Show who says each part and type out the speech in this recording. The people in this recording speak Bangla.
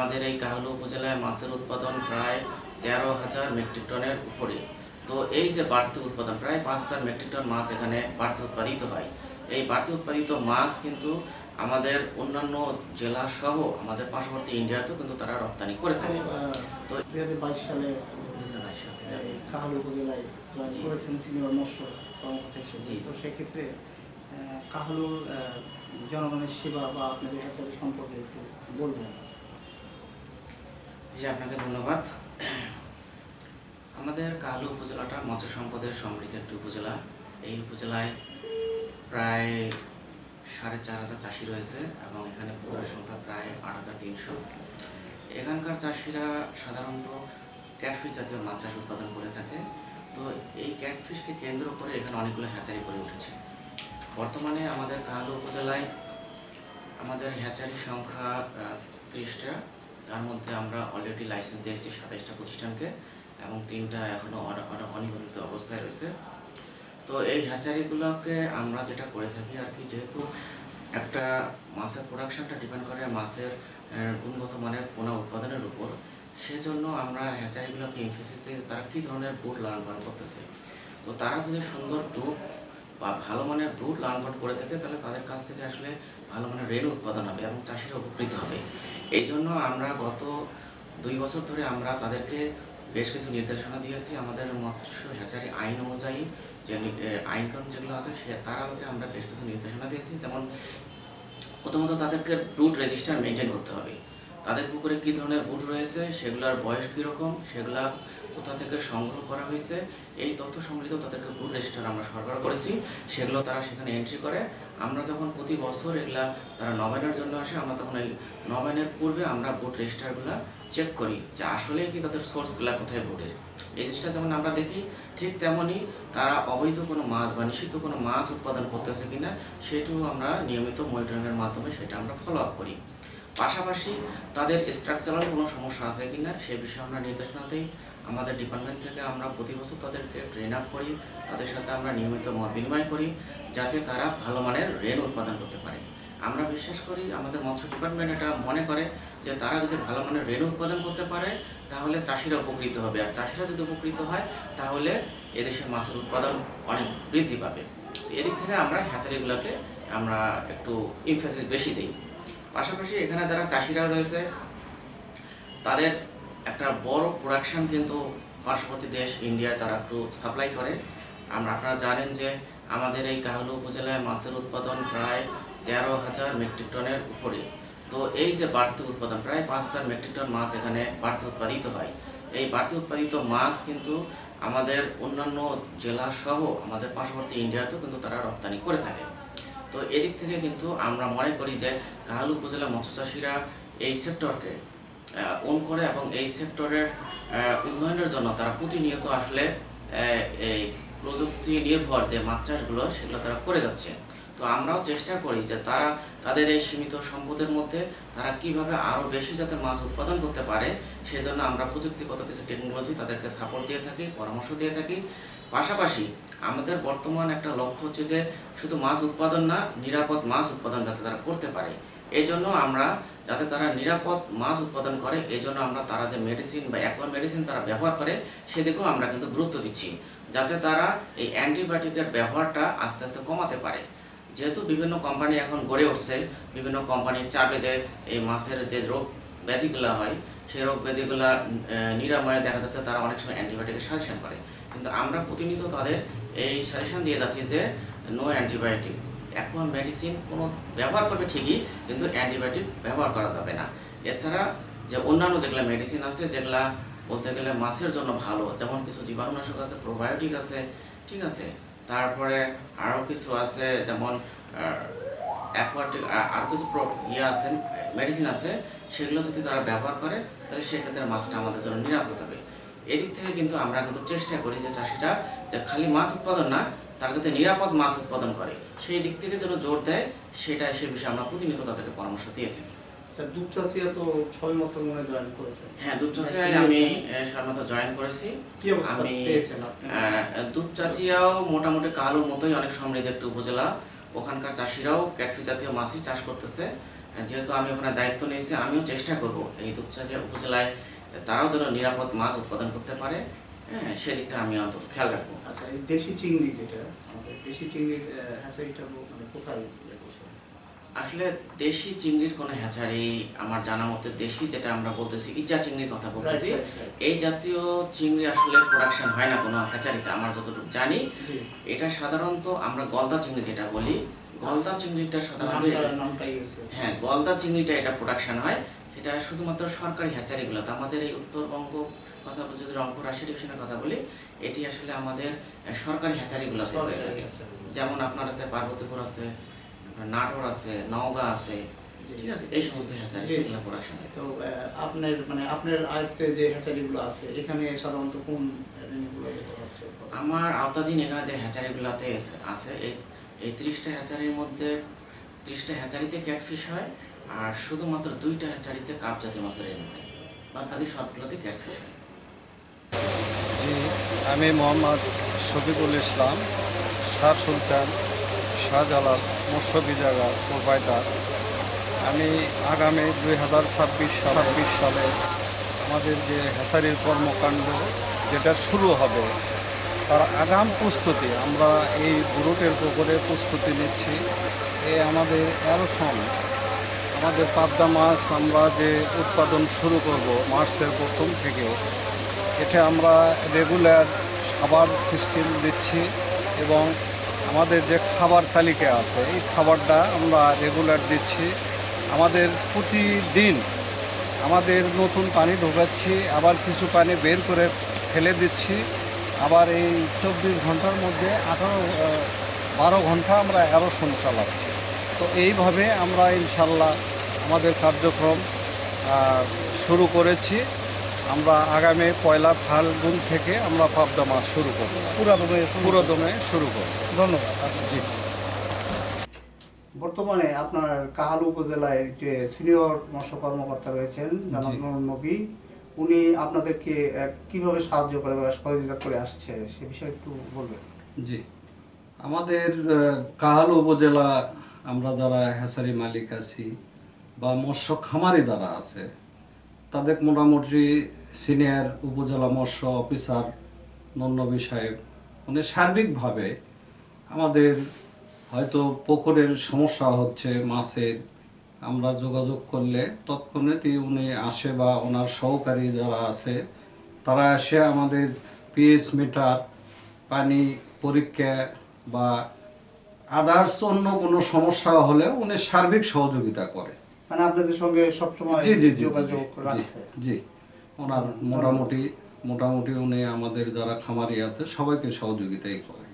Speaker 1: আমাদের এই কাহলু উপজেলায় মাছের উৎপাদন প্রায় তেরো হাজার মেট্রিক টনের উপরে। তো এই যে বাড়তি উৎপাদন প্রায় পাঁচ হাজার মেট্রিক টন মাছ এখানে বাড়তি উৎপাদিত হয়। এই বাড়তি উৎপাদিত মাছ কিন্তু আমাদের অন্যান্য জেলা সহ আমাদের পার্শ্ববর্তী ইন্ডিয়াতেও কিন্তু তারা রপ্তানি করে থাকে। তো
Speaker 2: সালে এই কাহালু উপজেলায় করেছেন সিনিয়র মৎস্য। তো সেক্ষেত্রে কাহালুর জনগণের সেবা বা আপনাদের হ্যাচারি সম্পর্কে একটু বলবেন।
Speaker 1: জি, আপনাকে ধন্যবাদ। আমাদের কালু উপজেলাটা মৎস্য সম্পদের সমৃদ্ধ একটি উপজেলা। এই উপজেলায় প্রায় সাড়ে চার হাজার চাষি রয়েছে এবং এখানে পুকুরের সংখ্যা প্রায় আট হাজার তিনশো। এখানকার চাষিরা সাধারণত ক্যাটফিশ জাতীয় মাছ চাষ উৎপাদন করে থাকে। তো এই ক্যাটফিশকে কেন্দ্র করে এখানে অনেকগুলো হ্যাচারি করে উঠেছে। বর্তমানে আমাদের কালু উপজেলায় আমাদের হ্যাচারির সংখ্যা ত্রিশটা। তার মধ্যে আমরা অলরেডি লাইসেন্স দিয়েছি সাতাইশটা প্রতিষ্ঠানকে এবং তিনটা এখনও অন- অন- অনিবন্ধিত অবস্থায় রয়েছে। তো এই হ্যাচারিগুলোকে আমরা যেটা করে থাকি আর কি, যেহেতু একটা মাছের প্রোডাকশনটা ডিপেন্ড করে মাছের গুণগত মানের পোনা উৎপাদনের উপর, সেজন্য আমরা হ্যাচারিগুলোকে দিই তারা কী ধরনের ব্রুড লালন পালন করতেছে। তো তারা যদি সুন্দর ব্রুড বা ভালো মানের ব্রুড লালন করে থাকে, তাহলে তাদের কাছ থেকে আসলে ভালো মানের রেণু উৎপাদন হবে এবং চাষিরা উপকৃত হবে। এই জন্য আমরা গত দুই বছর ধরে আমরা তাদেরকে বেশ কিছু নির্দেশনা দিয়েছি আমাদের মৎস্য হ্যাচারি আইন অনুযায়ী যে আইন যেগুলো আছে, সে তার আলোকে আমরা বেশ কিছু নির্দেশনা দিয়েছি যেমন প্রথমত তাদেরকে রুট রেজিস্টার মেনটেন করতে হবে। তাদের পুকুরে কী ধরনের বুট রয়েছে, সেগুলার বয়স কীরকম, সেগুলা কোথা থেকে সংগ্রহ করা হয়েছে, এই তথ্য সম্বলিত তাদেরকে বুট রেজিস্টার আমরা সরবরাহ করেছি। সেগুলো তারা সেখানে এন্ট্রি করে। আমরা যখন প্রতি বছর এগুলা তারা নবায়নের জন্য আসে, আমরা তখন এই নবায়নের পূর্বে আমরা বুট রেজিস্টারগুলো চেক করি যে আসলে কি তাদের সোর্সগুলো কোথায় বুটের এই জিনিসটা যেমন আমরা দেখি, ঠিক তেমনই তারা অবৈধ কোনো মাছ বা নিষিদ্ধ কোনো মাছ উৎপাদন করতেছে কিনা, সেটাও আমরা নিয়মিত মনিটরিংয়ের মাধ্যমে সেটা আমরা ফলো আপ করি। পাশাপাশি তাদের স্ট্রাকচারাল কোনো সমস্যা আছে কিনা সে বিষয়ে আমরা নির্দেশনা দিই। আমাদের ডিপার্টমেন্ট থেকে আমরা প্রতি বছর তাদেরকে ট্রেন আপ করি, তাদের সাথে আমরা নিয়মিত মত বিনিময় করি, যাতে তারা ভালো মানের রেন উৎপাদন করতে পারে। আমরা বিশ্বাস করি, আমাদের মৎস্য ডিপার্টমেন্ট এটা মনে করে যে তারা যদি ভালো মানের রেণু উৎপাদন করতে পারে, তাহলে চাষিরা উপকৃত হবে। আর চাষিরা যদি উপকৃত হয়, তাহলে এদেশের মাছের উৎপাদন অনেক বৃদ্ধি পাবে। এদিক থেকে আমরা হ্যাচারিগুলোকে আমরা একটু ইমফেসিস বেশি দিই। পাশাপাশি এখানে যারা চাষিরা রয়েছে, তাদের একটা বড় প্রোডাকশন কিন্তু পার্শ্ববর্তী দেশ ইন্ডিয়ায় তারা একটু সাপ্লাই করে। আমরা আপনারা জানেন যে আমাদের এই কাহলু উপজেলায় মাছের উৎপাদন প্রায় তেরো হাজার মেট্রিক টনের উপরে। তো এই যে বাড়তি উৎপাদন, প্রায় পাঁচ হাজার মেট্রিক টন মাছ এখানে বাড়তি উৎপাদিত হয়। এই বাড়তি উৎপাদিত মাছ কিন্তু আমাদের অন্যান্য জেলা সহ আমাদের পার্শ্ববর্তী ইন্ডিয়াতেও কিন্তু তারা রপ্তানি করে থাকে। তো এদিক থেকে কিন্তু আমরা মনে করি যে কাহালু উপজেলা মৎস্য চাষিরা এই সেক্টরকে ওন করে এবং এই সেক্টরের উন্নয়নের জন্য তারা প্রতিনিয়ত আসলে এই প্রযুক্তি নির্ভর যে মাছ চাষগুলো সেগুলো তারা করে যাচ্ছে। তো আমরাও চেষ্টা করি যে তারা তাদের এই সীমিত সম্পদের মধ্যে তারা কীভাবে আরও বেশি যাতে মাছ উৎপাদন করতে পারে সেই জন্য আমরা প্রযুক্তিগত কিছু টেকনোলজি তাদেরকে সাপোর্ট দিয়ে থাকি, পরামর্শ দিয়ে থাকি। পাশাপাশি আমাদের বর্তমান একটা লক্ষ্য হচ্ছে যে শুধু মাছ উৎপাদন না, নিরাপদ মাছ উৎপাদন যাতে তারা করতে পারে। এই জন্য আমরা যাতে তারা নিরাপদ মাছ উৎপাদন করে এই জন্য আমরা তারা যে মেডিসিন বা অ্যাকোয়ার মেডিসিন তারা ব্যবহার করে, সেদিকেও আমরা কিন্তু গুরুত্ব দিচ্ছি। যাতে তারা এই অ্যান্টিবায়োটিকের ব্যবহারটা আস্তে আস্তে কমাতে পারে। যেহেতু বিভিন্ন কোম্পানি এখন গড়ে উঠছে, বিভিন্ন কোম্পানির চাপে যে এই মাছের যে রোগ ব্যাধিগুলো হয়, সেই রোগ ব্যাধিগুলো নিরাময়ে দেখা যাচ্ছে তারা অনেক সময় অ্যান্টিবায়োটিকের সাজেশন করে। কিন্তু আমরা প্রতিনিয়ত তাদের এই সাজেশন দিয়ে যাচ্ছি যে নো অ্যান্টিবায়োটিক এখন মেডিসিন কোনো ব্যবহার করবে ঠিকই, কিন্তু অ্যান্টিবায়োটিক ব্যবহার করা যাবে না। এছাড়া যে অন্যান্য যেগুলো মেডিসিন আছে, যেগুলা বলতে গেলে মাছের জন্য ভালো, যেমন কিছু জীবাণুনাশক আছে প্রোবায়োটিক আছে, ঠিক আছে। তারপরে আরও কিছু আছে, যেমন অ্যাকোয়াটিক আর কিছু ইয়ে আছে মেডিসিন আছে, সেগুলো যদি তারা ব্যবহার করে, তাহলে সেক্ষেত্রে মাছটা আমাদের জন্য নিরাপদ হবে। এদিক থেকে কিন্তু আমরা কিন্তু চেষ্টা করি যে চাষিরা যে খালি মাছ উৎপাদন না, তারা যাতে নিরাপদ মাছ উৎপাদন করে। সেই দিক থেকে যেন জোর দেয় সেটা সে বিষয়ে আমরা প্রতিনিয়ত তাদেরকে পরামর্শ দিয়ে থাকি।
Speaker 2: দুপচাচিয়া তো ছয় মতো মনে জয়েন করেছেন
Speaker 1: হ্যাঁ দুপচাচিয়ায় আমি সর্বত জয়েন করেছি। আমি দুপচাচিয়াও মোটামুটি কালোর মতোই অনেক সমৃদ্ধ একটি উপজেলা। ওখানকার চাষিরাও ক্যাটফি জাতীয় মাছই চাষ করতেছে। যেহেতু আমি ওখানে দায়িত্ব নিয়েছি আমিও চেষ্টা করব এই দুপচাচিয়া উপজেলায় তারাও যেন নিরাপদ মাছ উৎপাদন করতে পারে। হ্যাঁ সেদিকটা আমি অন্তত খেয়াল রাখব।
Speaker 2: আচ্ছা এই দেশি চিংড়ি যেটা আমাদের দেশি চিংড়ির হ্যাচারিটা মানে কোথায় ইয়ে?
Speaker 1: আসলে দেশি চিংড়ির কোনো হ্যাচারি আমার জানা মতে দেশি যেটা আমরা বলতেছি ইচা চিংড়ির কথা বলতেছি. এই জাতীয় চিংড়ি আসলে প্রোডাকশন হয় না কোনো হ্যাচারিতে আমার যতটুকু জানি। এটা সাধারণত আমরা গলদা চিংড়ি যেটা বলি গলদা চিংড়িটা সাধারণত হ্যাঁ গলদা চিংড়িটা এটা প্রোডাকশন হয়। এটা শুধুমাত্র সরকারি হ্যাচারিগুলোতে আমাদের এই উত্তরবঙ্গ কথা বলি যদি রংপুর রাজশাহী ডিভিশনের কথা বলি এটি আসলে আমাদের সরকারি হ্যাচারিগুলোতে হয়ে থাকে। যেমন আপনার আছে পার্বতীপুর আছে নাটোর আছে নওগাঁ আছে। ঠিক আছে এই সমস্ত হ্যাচারি
Speaker 2: জি।
Speaker 1: যেগুলো প্রোডাকশন
Speaker 2: তো আপনার মানে আপনার আয়ত্তে যে হ্যাচারিগুলো আছে এখানে সাধারণত কোন
Speaker 1: আমার আওতাধীন এখানে যে হ্যাচারিগুলোতে আছে এই এই ত্রিশটা হ্যাচারির মধ্যে ত্রিশটা হ্যাচারিতে ক্যাটফিশ হয় আর শুধুমাত্র দুইটা হ্যাচারিতে কাপ জাতীয় মাছের হয় বাদ বাকি সবগুলোতে ক্যাটফিশ হয়
Speaker 3: আমি মোহাম্মদ শফিকুল ইসলাম শাহ সুলতান শাহজালাল মৎস্য বিজাগার প্রোভাইডার আমি আগামী দুই হাজার ছাব্বিশ ছাব্বিশ সালে আমাদের যে হ্যাসারির কর্মকাণ্ড, যেটা শুরু হবে, তার আগাম প্রস্তুতি, আমরা এই রুটের পুকুরে প্রস্তুতি নিচ্ছি। এ আমাদের অ্যারোসন আমাদের পাবদা মাছ, আমরা যে উৎপাদন শুরু করব মার্চের প্রথম থেকে, এটা আমরা রেগুলার খাবার সিস্টেম দিচ্ছি এবং আমাদের যে খাবার তালিকা আছে, এই খাবারটা আমরা রেগুলার দিচ্ছি। আমাদের প্রতিদিন আমাদের নতুন পানি ঢোকাচ্ছি, আবার কিছু পানি বের করে ফেলে দিচ্ছি। আবার এই চব্বিশ ঘণ্টার মধ্যে আঠারো বারো ঘণ্টা আমরা অ্যারোসন চালাচ্ছি। তো এইভাবে আমরা ইনশাল্লাহ আমাদের কার্যক্রম শুরু করেছি। আমরা আগামী পয়লা ফাল্গুন থেকে আমরা পাবদা মাছ শুরু করব।
Speaker 2: পুরাদমে
Speaker 3: পুরোদমে শুরু করব।
Speaker 2: ধন্যবাদ।
Speaker 3: জি।
Speaker 2: বর্তমানে আপনার কাহালু উপজেলায় যে সিনিয়র মৎস্য কর্মকর্তা রয়েছেন নবী উনি আপনাদেরকে কীভাবে সাহায্য করে বা সহযোগিতা করে আসছে সে বিষয়ে একটু বলবেন।
Speaker 3: জি। আমাদের কাহালু উপজেলা আমরা যারা হ্যাসারি মালিক আছি বা মৎস্য খামারি যারা আছে তাদের মোটামুটি সিনিয়র উপজেলা মৎস্য অফিসার নন্নবী সাহেব উনি সার্বিকভাবে আমাদের হয়তো পুকুরের সমস্যা হচ্ছে মাছের। আমরা যোগাযোগ করলে তৎক্ষণাৎই উনি আসে বা ওনার সহকারী যারা আছে তারা এসে আমাদের পিএস মিটার পানি পরীক্ষা বা আদার্স অন্য কোনো সমস্যা হলে উনি সার্বিক সহযোগিতা করে।
Speaker 2: মানে আপনাদের সঙ্গে সবসময়
Speaker 3: জি জি জি, জি
Speaker 2: যোগাযোগ
Speaker 3: জি, জি। ওনার মোটামুটি মোটামুটি উনি আমাদের যারা খামারি আছে সবাইকে সহযোগিতাই করে।